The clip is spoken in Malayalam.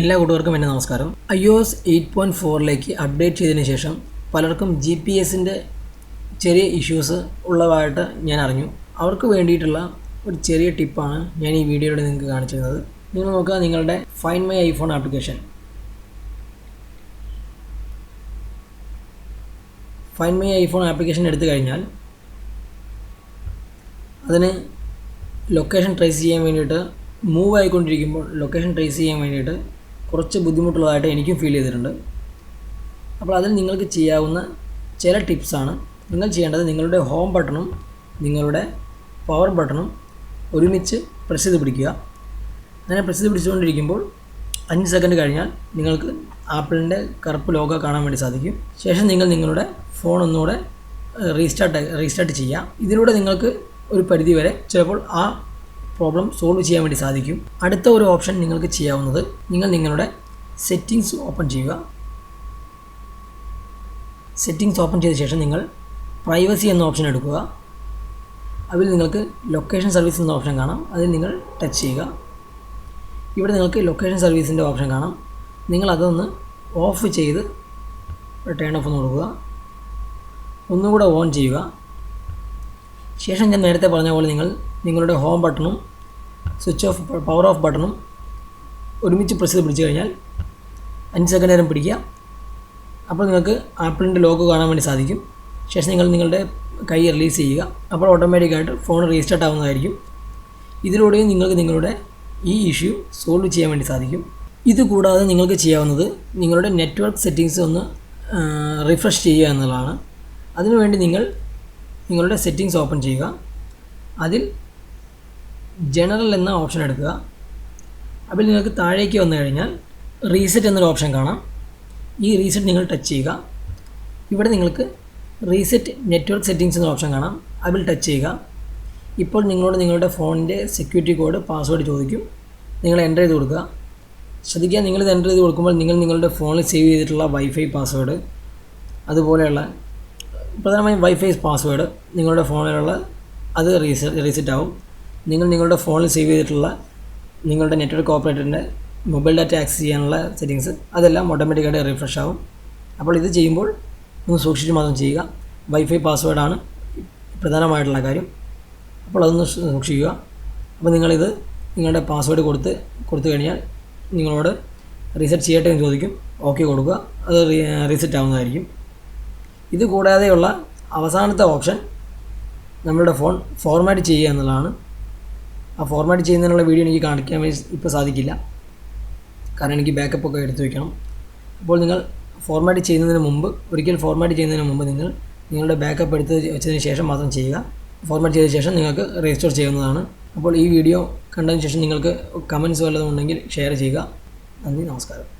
എല്ലാ കൂട്ടുകാർക്കും എന്റെ നമസ്കാരം. I O S eight point ഫോറിലേക്ക് update ചെയ്തതിന് ശേഷം പലർക്കും ജി പി എസിന്റെ ചെറിയ ഇഷ്യൂസ് ഉള്ളതായിട്ട് ഞാൻ അറിഞ്ഞു. അവർക്ക് വേണ്ടിയിട്ടുള്ള ഒരു ചെറിയ ടിപ്പാണ് ഞാൻ ഈ വീഡിയോയിലൂടെ നിങ്ങൾക്ക് കാണിച്ചിരുന്നത് നിങ്ങൾ നോക്കുക നിങ്ങളുടെ find my iPhone application find my iPhone application എടുത്തു കഴിഞ്ഞാൽ അതിന് ലൊക്കേഷൻ ട്രേസ് ചെയ്യാൻ വേണ്ടിയിട്ട് മൂവ് ആയിക്കൊണ്ടിരിക്കുമ്പോൾ ലൊക്കേഷൻ ട്രേസ് ചെയ്യാൻ വേണ്ടിയിട്ട് കുറച്ച് ബുദ്ധിമുട്ടുള്ളതായിട്ട് എനിക്കും ഫീൽ ചെയ്തിട്ടുണ്ട്. അപ്പോൾ അതിൽ നിങ്ങൾക്ക് ചെയ്യാവുന്ന ചില ടിപ്സാണ് നിങ്ങൾ ചെയ്യേണ്ടത് നിങ്ങളുടെ ഹോം ബട്ടണും നിങ്ങളുടെ പവർ ബട്ടണും ഒരുമിച്ച് പ്രസ് ചെയ്ത് പിടിക്കുക. അങ്ങനെ പ്രസ് ചെയ്ത് പിടിച്ചുകൊണ്ടിരിക്കുമ്പോൾ അഞ്ച് സെക്കൻഡ് കഴിഞ്ഞാൽ നിങ്ങൾക്ക് ആപ്പിളിന്റെ കറുപ്പ് ലോഗോ കാണാൻ വേണ്ടി സാധിക്കും. ശേഷം നിങ്ങൾ നിങ്ങളുടെ ഫോൺ ഒന്നുകൂടെ റീസ്റ്റാർട്ട് റീസ്റ്റാർട്ട് ചെയ്യുക. ഇതിലൂടെ നിങ്ങൾക്ക് ഒരു പരിധി വരെ ചിലപ്പോൾ ആ പ്രോബ്ലം സോൾവ് ചെയ്യാൻ വേണ്ടി സാധിക്കും. അടുത്ത ഒരു ഓപ്ഷൻ നിങ്ങൾക്ക് ചെയ്യാവുന്നത് നിങ്ങൾ നിങ്ങളുടെ സെറ്റിങ്സ് ഓപ്പൺ ചെയ്യുക. സെറ്റിങ്സ് ഓപ്പൺ ചെയ്ത ശേഷം നിങ്ങൾ പ്രൈവസി എന്ന ഓപ്ഷൻ എടുക്കുക. അതിൽ നിങ്ങൾക്ക് ലൊക്കേഷൻ സർവീസ് എന്ന ഓപ്ഷൻ കാണാം. അതിൽ നിങ്ങൾ ടച്ച് ചെയ്യുക. ഇവിടെ നിങ്ങൾക്ക് ലൊക്കേഷൻ സർവീസിന്റെ ഓപ്ഷൻ കാണാം. നിങ്ങൾ അതൊന്ന് ഓഫ് ചെയ്ത് ടേൺ ഓഫ് ഒന്ന് കൊടുക്കുക. ഒന്നുകൂടെ ഓൺ ചെയ്യുക. ശേഷം ഞാൻ നേരത്തെ പറഞ്ഞ പോലെ നിങ്ങൾ നിങ്ങളുടെ ഹോം ബട്ടണും സ്വിച്ച് ഓഫ് പവർ ഓഫ് ബട്ടണും ഒരുമിച്ച് പ്രസ് ചെയ്ത് പിടിച്ചു കഴിഞ്ഞാൽ അഞ്ച് സെക്കൻഡ് നേരം പിടിക്കുക. അപ്പോൾ നിങ്ങൾക്ക് ആപ്പിളിന്റെ ലോഗോ കാണാൻ വേണ്ടി സാധിക്കും. ശേഷം നിങ്ങൾ നിങ്ങളുടെ കൈ റിലീസ് ചെയ്യുക. അപ്പോൾ ഓട്ടോമാറ്റിക്കായിട്ട് ഫോൺ റീസ്റ്റാർട്ട് ആവുന്നതായിരിക്കും. ഇതിലൂടെയും നിങ്ങൾക്ക് നിങ്ങളുടെ ഈ ഇഷ്യൂ സോൾവ് ചെയ്യാൻ വേണ്ടി സാധിക്കും. ഇതുകൂടാതെ നിങ്ങൾക്ക് ചെയ്യാവുന്നത് നിങ്ങളുടെ നെറ്റ്വർക്ക് സെറ്റിങ്സ് ഒന്ന് റിഫ്രഷ് ചെയ്യുക എന്നുള്ളതാണ്. അതിനുവേണ്ടി നിങ്ങൾ നിങ്ങളുടെ സെറ്റിങ്സ് ഓപ്പൺ ചെയ്യുക. അതിൽ ജനറൽ എന്ന ഓപ്ഷൻ എടുക്കുക. അപ്പോൾ നിങ്ങൾക്ക് താഴേക്ക് വന്നു കഴിഞ്ഞാൽ റീസെറ്റ് എന്നൊരു ഓപ്ഷൻ കാണാം. ഈ റീസെറ്റ് നിങ്ങൾ ടച്ച് ചെയ്യുക. ഇവിടെ നിങ്ങൾക്ക് റീസെറ്റ് നെറ്റ്വർക്ക് സെറ്റിങ്സ് എന്ന ഓപ്ഷൻ കാണാം. അതിൽ ടച്ച് ചെയ്യുക. ഇപ്പോൾ നിങ്ങളോട് നിങ്ങളുടെ ഫോണിന്റെ സെക്യൂരിറ്റി കോഡ് പാസ്വേഡ് ചോദിക്കും. നിങ്ങൾ എന്റർ ചെയ്ത് കൊടുക്കുക. ശ്രദ്ധിക്കുക നിങ്ങളിത് എന്റർ ചെയ്ത് കൊടുക്കുമ്പോൾ നിങ്ങൾ നിങ്ങളുടെ ഫോണിൽ സേവ് ചെയ്തിട്ടുള്ള വൈഫൈ പാസ്വേഡ് അതുപോലെയുള്ള പ്രധാനമായും വൈഫൈ പാസ്വേഡ് നിങ്ങളുടെ ഫോണിലുള്ള അത് റീസെറ്റ് റീസെറ്റ് ആവും. നിങ്ങൾ നിങ്ങളുടെ ഫോണിൽ സേവ് ചെയ്തിട്ടുള്ള നിങ്ങളുടെ നെറ്റ്വർക്ക് ഓപ്പറേറ്ററിന്റെ മൊബൈൽ ഡാറ്റ ആക്സസ് ചെയ്യാനുള്ള സെറ്റിങ്സ് അതെല്ലാം ഓട്ടോമാറ്റിക്കായിട്ട് റിഫ്രഷ് ആവും. അപ്പോൾ ഇത് ചെയ്യുമ്പോൾ ഒന്ന് സൂക്ഷിച്ച് മാത്രം ചെയ്യുക. വൈഫൈ പാസ്വേഡാണ് പ്രധാനമായിട്ടുള്ള കാര്യം. അപ്പോൾ അതൊന്ന് സൂക്ഷിക്കുക. അപ്പോൾ നിങ്ങളിത് നിങ്ങളുടെ പാസ്വേഡ് കൊടുത്ത് കൊടുത്തു കഴിഞ്ഞാൽ നിങ്ങളോട് റീസെറ്റ് ചെയ്യട്ടെ എന്ന് ചോദിക്കും. ഓക്കെ കൊടുക്കുക. അത് റീസെറ്റ് ആവുന്നതായിരിക്കും. ഇത് കൂടാതെയുള്ള അവസാനത്തെ ഓപ്ഷൻ നമ്മളുടെ ഫോൺ ഫോർമാറ്റ് ചെയ്യുക എന്നുള്ളതാണ്. ആ ഫോർമാറ്റ് ചെയ്യുന്നതിനുള്ള വീഡിയോ എനിക്ക് കാണിക്കാൻ ഇപ്പോൾ സാധിക്കില്ല. കാരണം എനിക്ക് ബാക്കപ്പ് ഒക്കെ എടുത്തു വയ്ക്കണം അപ്പോൾ നിങ്ങൾ ഫോർമാറ്റ് ചെയ്യുന്നതിന് മുമ്പ് ഒരിക്കൽ ഫോർമാറ്റ് ചെയ്യുന്നതിന് മുമ്പ് നിങ്ങൾ നിങ്ങളുടെ ബാക്കപ്പ് എടുത്ത് വെച്ചതിന് ശേഷം മാത്രം ചെയ്യുക. ഫോർമാറ്റ് ചെയ്ത ശേഷം നിങ്ങൾക്ക് രജിസ്റ്റർ ചെയ്യുന്നതാണ് അപ്പോൾ ഈ വീഡിയോ കണ്ടതിന് ശേഷം നിങ്ങൾക്ക് കമൻസ് വല്ലതും ഉണ്ടെങ്കിൽ ഷെയർ ചെയ്യുക. നന്ദി നമസ്കാരം.